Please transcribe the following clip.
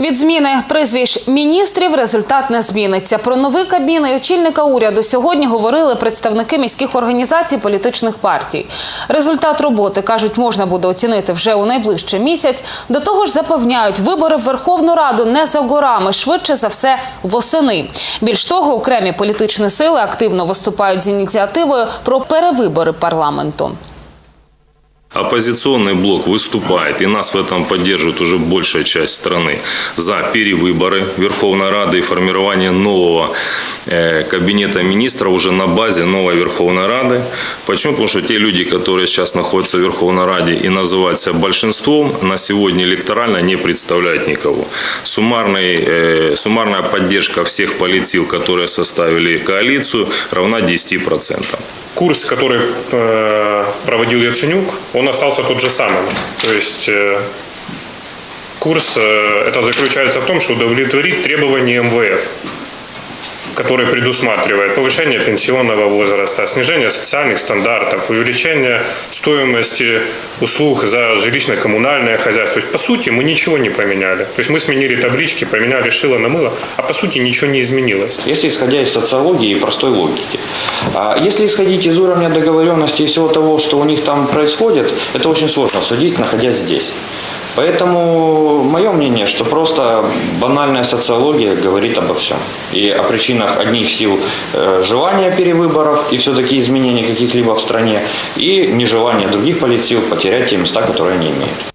Від зміни прізвищ міністрів результат не зміниться. Про новий кабмін і очільника уряду сьогодні говорили представники міських організацій політичних партій. Результат роботи кажуть, можна буде оцінити вже у найближчий місяць. До того ж, запевняють, вибори в Верховну Раду не за горами, швидше за все восени. Більш того, окремі політичні сили активно виступають з ініціативою про перевибори парламенту. Оппозиционный блок выступает, и нас в этом поддерживает уже большая часть страны, за перевыборы Верховной Рады и формирование нового э, кабинета министров уже на базе новой Верховной Рады. Почему? Потому что те люди, которые сейчас находятся в Верховной Раде и называют себя большинством, на сегодня электорально не представляют никого. Суммарный, э, суммарная поддержка всех политсил, которые составили коалицию, равна 10%. Курс, который э, проводил Яценюк, он остался тот же самым. То есть э, курс э, это заключается в том, что удовлетворить требования МВФ который предусматривает повышение пенсионного возраста, снижение социальных стандартов, увеличение стоимости услуг за жилищно-коммунальное хозяйство. То есть, по сути, мы ничего не поменяли. То есть, мы сменили таблички, поменяли шило на мыло, а по сути ничего не изменилось. Если исходя из социологии и простой логики. А Если исходить из уровня договоренности и всего того, что у них там происходит, это очень сложно судить, находясь здесь. Поэтому мое мнение, что просто банальная социология говорит обо всем. И о причинах одних сил э, желания перевыборов и все-таки изменений каких-либо в стране, и нежелания других политсил потерять те места, которые они имеют.